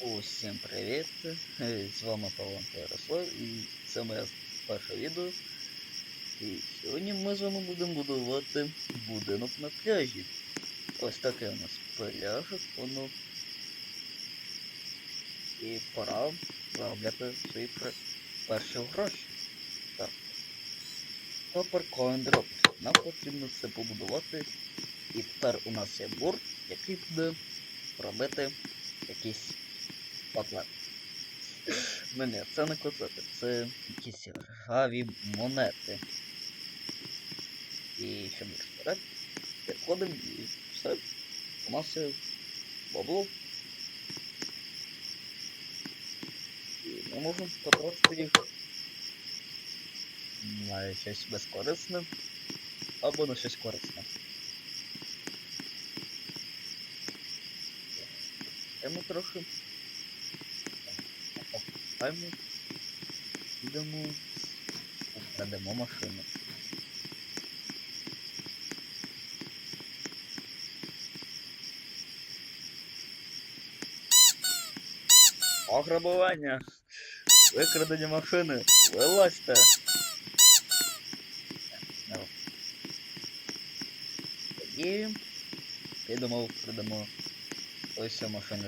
Усім привіт! З вами Павло Ярослав і це моє перше відео. І сьогодні ми з вами будемо будувати будинок на пляжі. Ось такий у нас пляжик, воно. І пора заробляти свої пер- перші гроші. Так. Тепер CoinDrop. Нам потрібно це побудувати. І тепер у нас є борт, який буде робити якісь котлети. Ну ні, це не котлети, це якісь ржаві монети. І щоб їх збирати, підходимо і все. У нас є бабло. І ми можемо потратити їх на щось безкорисне або на щось корисне. Йдемо трохи. Покупаємо. Йдемо. Украдемо машину. Ограбування! Викрадення машини! Вилазьте! Тоді підемо вкрадемо ось цю машину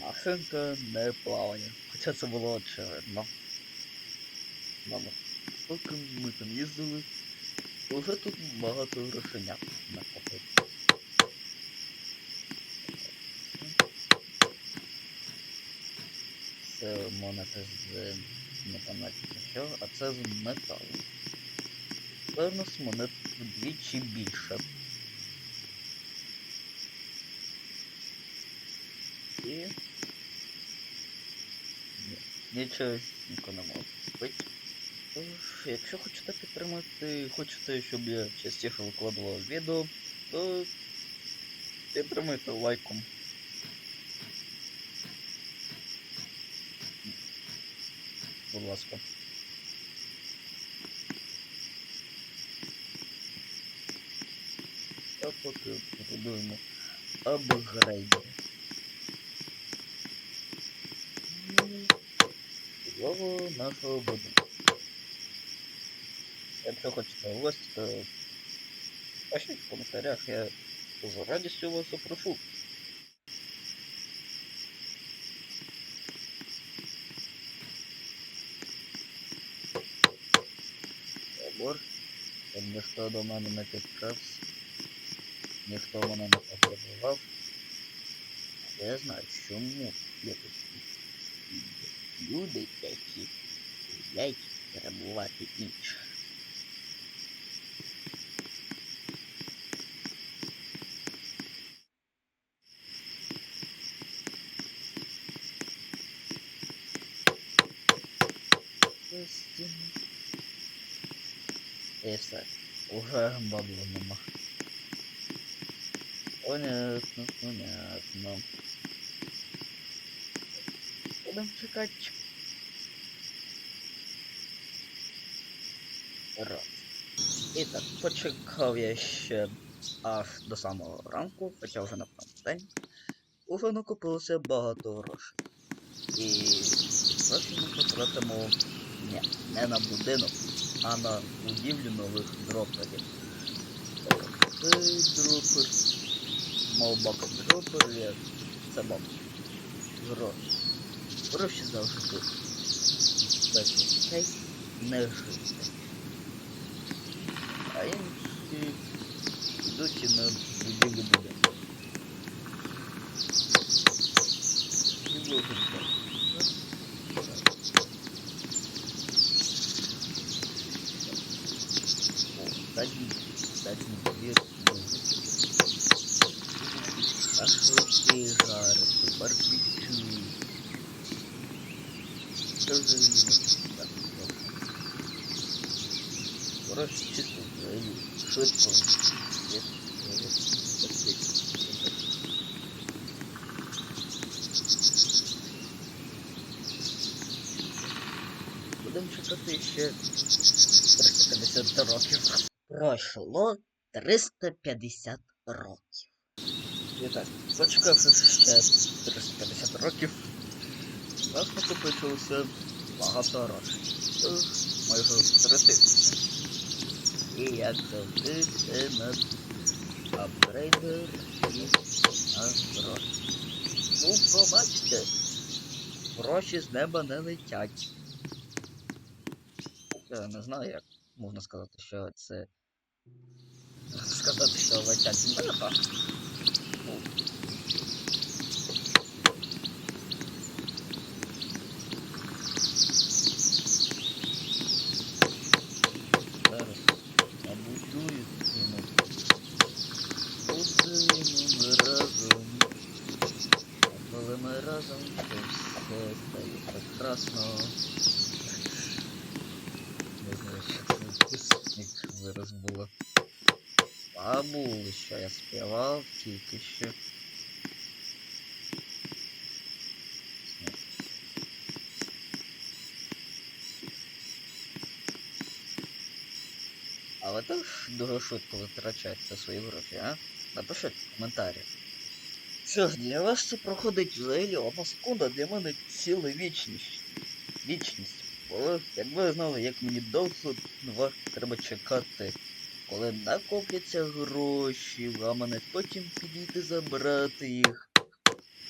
Машинка не плаває. Хоча це було очевидно. Мама, поки ми там їздили, вже тут багато грошенят накопили. Це монета з що, а це з металу. Нас монет вдвічі більше. І... Ні, Нічого нікого не якщо хочете підтримати, хочете, щоб я частіше викладував відео, то підтримуйте лайком. Будь ласка. А поки побудуємо апгрейд. Його нашого будинку. Якщо хочете гості, то пишіть в коментарях, я з радістю вас запрошу. Забор, щоб ніхто до мене не підкрався, Ніхто мене не пограбував. Я знаю, чому є такі люди, які люблять грабувати інших. Все. Уже бабло нема. Понятно, понятно. Будем чекати. Раз. І так, почекав я ще аж до самого ранку, хоча вже напевно день. Уже накопилося багато грошей. І гроші ми потратимо ні, не на будинок, а на будівлю нових дроперів. Цей мого бака беру перевірю. Це бак. Гроші. Гроші завжди. Без грошей не жити. А інші йдуть і на будівлі будинку. Не дуже так. Дать, дать мне поверить. அன்பேகாருக்கு பற்பிச்சு புரட்சித்துறையில் சுத்தம் Будемо читати ще 350 років. Пройшло 350 років. І так, почекавши ще 350 років, у нас накопичилося багато. Тож, майже 3 тисячі. І як завжди, це наш апгрейдер і наш гроші. Ну, пробачте, гроші з неба не летять. Я не знаю, як можна сказати, що це. Сказати, що летять з неба. Ну, Зараз набудую йому. Будуємо разом. А коли ми разом, то все стає прекрасно. Не знаю, що це пісник зараз було. Забули, що я співав тільки що. А ви теж дуже швидко витрачаєте свої гроші, а? Напишіть в коментарі. Що ж, для вас це проходить взагалі одна секунда, для мене ціла вічність. Вічність. Бо якби ви знали, як мені довго вас треба чекати, коли накопляться гроші, а мене потім підійти забрати їх.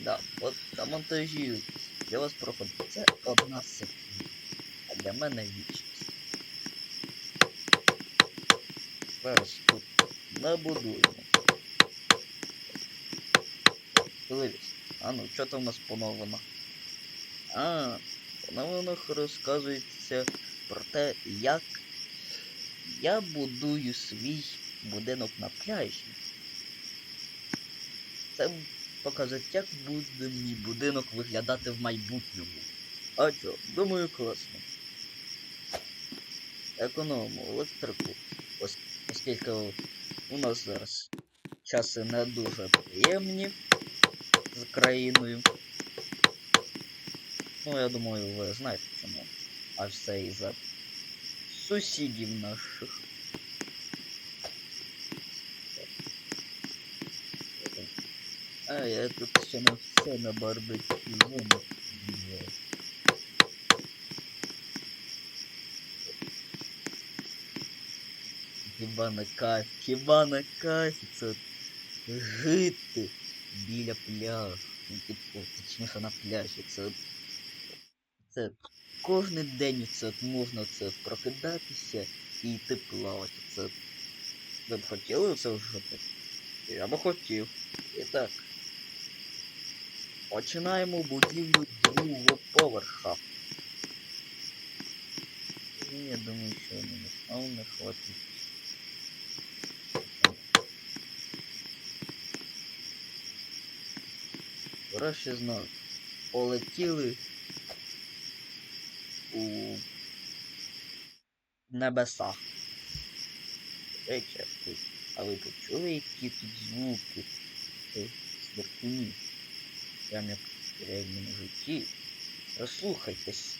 Да, от на монтажі для вас проходить це одна секунда. А для мене вічність. Зараз тут набудуємо. Телевізор. А ну, що там у нас поновлено? А, новинах розказується про те, як я будую свій будинок на пляжі. Це показує, як буде мій будинок виглядати в майбутньому. А що, думаю, класно. Економимо електрику, ос- оскільки у нас зараз часи не дуже приємні з країною. Ну, я думаю, ви знаєте чому. А все із-за сусідів наших. А я тут ще на все на барбекю. Ну, є. Хіба на кайф, хіба на кайф це от жити біля пляжу. Ну, типу, точніше на пляжі. Це, от- це кожен день це можна це прокидатися і йти плавати. Це ви б хотіли це жити? Я би хотів. І так. Починаємо будівлю другого поверха. І я думаю, що мені знову не хватить. Краще знав. Полетіли у небеса. Речі, а ви- почули, які тут звуки? Це сверкуні. Прям як в реальному житті. Розслухайтесь.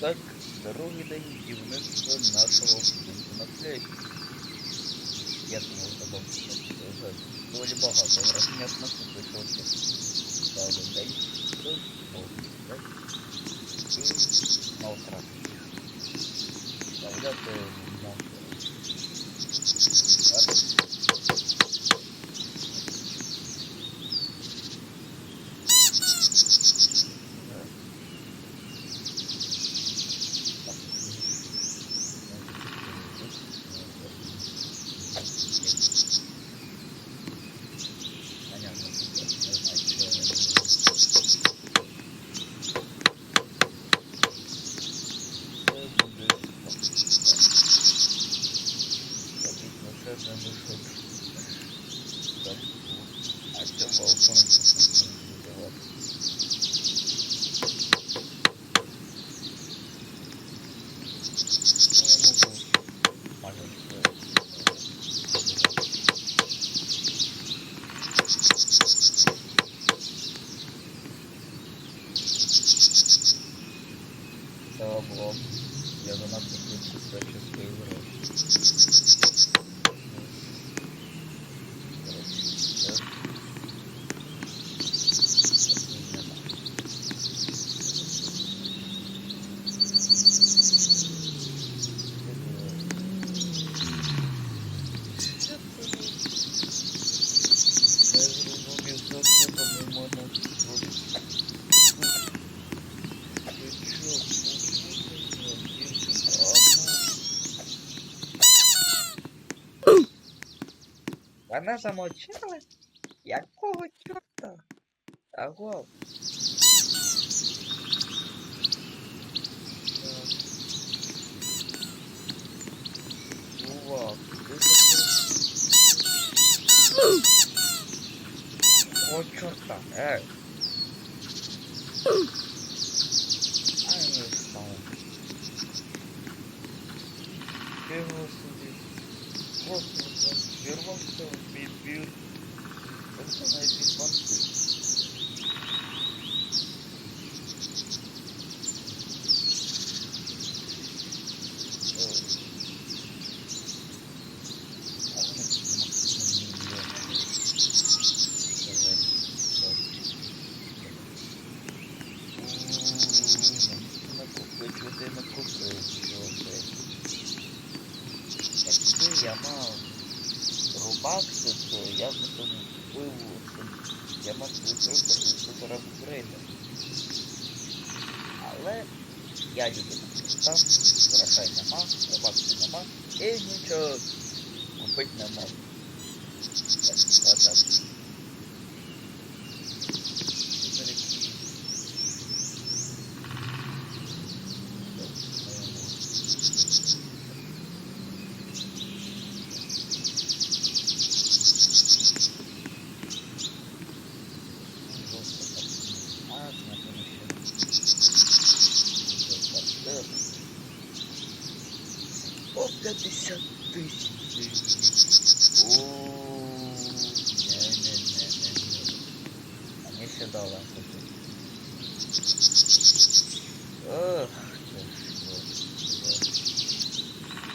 Так, другий день будівництва нашого будинку на пляжі. Я думаю, подобається вже доволі багато. Враження з нас вийшло за один день. Це повний день. І на втратити. Вставляти на Она замолчала. Якого чорта? Агов. Увак. О, чорта, ей. Рубакси, то я на тому, я мав. Я мав свій супер апгрейдер. Але я людина проста, грошей нема, собаки нема, і нічого купити не можу. Так, так,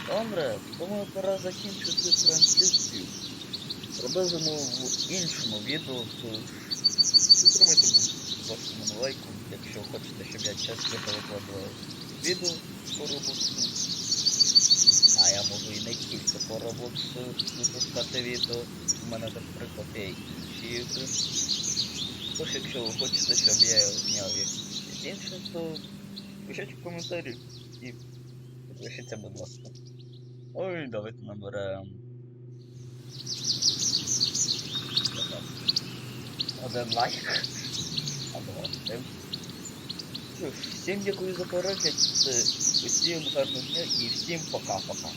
Добре, думаю, пора закінчити трансляцію. Продовжимо в іншому відео. то ласка, мене лайком, якщо хочете, щоб я частіше викладував відео по Роблоксу. А я можу і не тільки по Роблоксу випускати відео. У мене, наприклад, є інші ігри. Тож, якщо ви хочете, я зняв якісь інше, то пишіть в коментарі і підпишіться, будь ласка. Ой, давайте наберемо. Один лайк. Або один. Всім дякую за перегляд. Всім гарного дня і всім пока-пока.